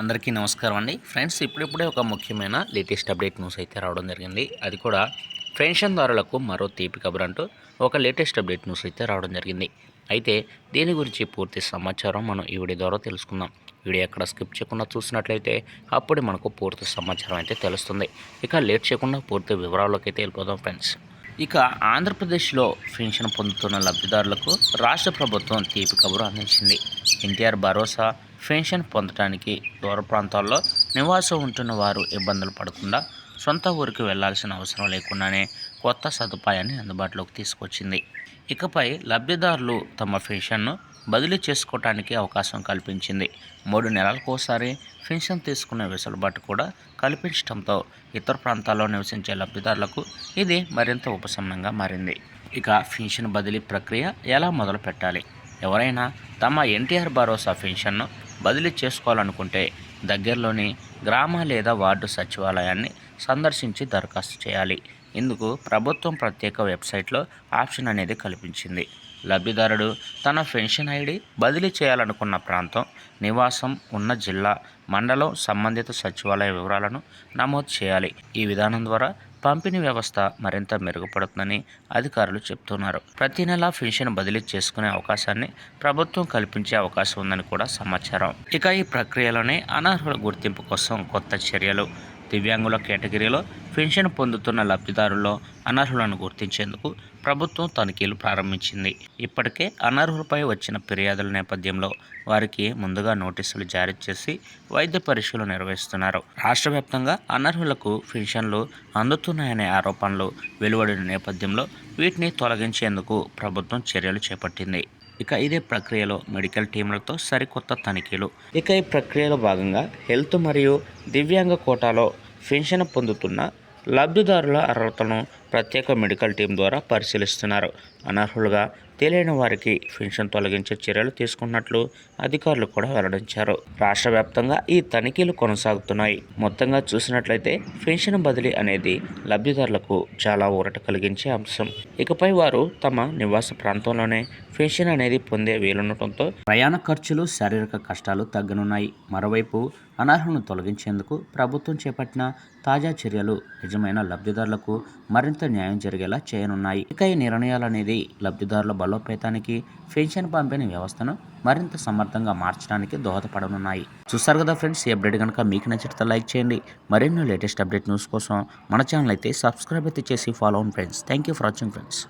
అందరికీ నమస్కారం అండి. ఫ్రెండ్స్ ఇప్పుడిప్పుడే ఒక ముఖ్యమైన లేటెస్ట్ అప్డేట్ న్యూస్ అయితే రావడం జరిగింది. అది కూడా పెన్షన్దారులకు మరో తీపి కబురు అంటూ ఒక లేటెస్ట్ అప్డేట్ న్యూస్ అయితే రావడం జరిగింది. అయితే దీని గురించి పూర్తి సమాచారం మనం ఈ వీడియో ద్వారా తెలుసుకుందాం. వీడియో ఎక్కడ స్కిప్ చేయకుండా చూసినట్లయితే అప్పుడే మనకు పూర్తి సమాచారం అయితే తెలుస్తుంది. ఇక లేట్ చేయకుండా పూర్తి వివరాల్లోకి అయితే వెళ్ళిపోదాం ఫ్రెండ్స్. ఇక ఆంధ్రప్రదేశ్లో పెన్షన్ పొందుతున్న లబ్ధిదారులకు రాష్ట్ర ప్రభుత్వం తీపి కబురు అందించింది. ఎన్టీఆర్ భరోసా పెన్షన్ పొందడానికి దూర ప్రాంతాల్లో నివాసం ఉంటున్న వారు ఇబ్బందులు పడకుండా సొంత ఊరికి వెళ్ళాల్సిన అవసరం లేకుండానే కొత్త సదుపాయాన్ని అందుబాటులోకి తీసుకొచ్చింది. ఇకపై లబ్ధిదారులు తమ పెన్షన్ను బదిలీ చేసుకోవటానికి అవకాశం కల్పించింది. మూడు నెలలకోసారి పెన్షన్ తీసుకునే వెసులుబాటు కూడా కల్పించడంతో ఇతర ప్రాంతాల్లో నివసించే లబ్ధిదారులకు ఇది మరింత ఉపశమనంగా మారింది. ఇక పెన్షన్ బదిలీ ప్రక్రియ ఎలా మొదలు పెట్టాలి ఎవరైనా తమ ఎన్టీఆర్ భరోసా పెన్షన్ను బదిలీ చేసుకోవాలనుకుంటే దగ్గరలోని గ్రామ లేదా వార్డు సచివాలయాన్ని సందర్శించి దరఖాస్తు చేయాలి. ఇందుకు ప్రభుత్వం ప్రత్యేక వెబ్సైట్లో ఆప్షన్ అనేది కల్పించింది. లబ్ధిదారుడు తన పెన్షన్ ఐడి బదిలీ చేయాలనుకున్న ప్రాంతం నివాసం ఉన్న జిల్లా మండలం సంబంధిత సచివాలయ వివరాలను నమోదు చేయాలి. ఈ విధానం ద్వారా పంపిణీ వ్యవస్థ మరింత మెరుగుపడుతుందని అధికారులు చెబుతున్నారు ప్రతి నెల పెన్షన్ బదిలీ చేసుకునే అవకాశాన్ని ప్రభుత్వం కల్పించే అవకాశం ఉందని కూడా సమాచారం. ఇక ఈ ప్రక్రియలోనే అనర్హుల గుర్తింపు కోసం కొత్త చర్యలు దివ్యాంగుల కేటగిరీలో పెన్షన్ పొందుతున్న లబ్ధిదారుల్లో అనర్హులను గుర్తించేందుకు ప్రభుత్వం తనిఖీలు ప్రారంభించింది. ఇప్పటికే అనర్హులపై వచ్చిన ఫిర్యాదుల నేపథ్యంలో వారికి ముందుగా నోటీసులు జారీ చేసి వైద్య పరీక్షలు నిర్వహిస్తున్నారు. రాష్ట్ర వ్యాప్తంగా అనర్హులకు పెన్షన్లు అందుతున్నాయనే ఆరోపణలు వెలువడిన నేపథ్యంలో వీటిని తొలగించేందుకు ప్రభుత్వం చర్యలు చేపట్టింది. ఇక ఇదే ప్రక్రియలో మెడికల్ టీంలతో సరికొత్త తనిఖీలు. ఇక ఈ ప్రక్రియలో భాగంగా హెల్త్ మరియు దివ్యాంగ కోటాలో పెన్షన్ పొందుతున్న లబ్ధిదారుల అర్హతను ప్రత్యేక మెడికల్ టీం ద్వారా పరిశీలిస్తున్నారు. అనర్హులుగా తెలియని వారికి పెన్షన్ తొలగించే చర్యలు తీసుకున్నట్లు అధికారులు కూడా వెల్లడించారు. రాష్ట్ర వ్యాప్తంగా ఈ తనిఖీలు కొనసాగుతున్నాయి. మొత్తంగా చూసినట్లయితే పెన్షన్ బదిలీ అనేది లబ్ధిదారులకు చాలా ఊరట కలిగించే అంశం. ఇకపై వారు తమ నివాస ప్రాంతంలోనే పెన్షన్ అనేది పొందే వీలుండటంతో ప్రయాణ ఖర్చులు శారీరక కష్టాలు తగ్గనున్నాయి. మరోవైపు అనర్హులను తొలగించేందుకు ప్రభుత్వం చేపట్టిన తాజా చర్యలు నిజమైన లబ్ధిదారులకు మరింత న్యాయం జరిగేలా చేయనున్నాయి. ఇక ఈ నిర్ణయాలు అనేది లబ్ధిదారుల బలోపేతానికి పెన్షన్ పంపిణీ వ్యవస్థను మరింత సమర్థంగా మార్చడానికి దోహదపడనున్నాయి. చూస్తారు కదా ఫ్రెండ్స్ ఈ అప్డేట్ కనుక మీకు నచ్చితే లైక్ చేయండి. మరిన్ని లేటెస్ట్ అప్డేట్ న్యూస్ కోసం మన ఛానల్ అయితే సబ్స్క్రైబ్ అయితే చేసి ఫాలో అవ్వండి friends. Thank you for watching friends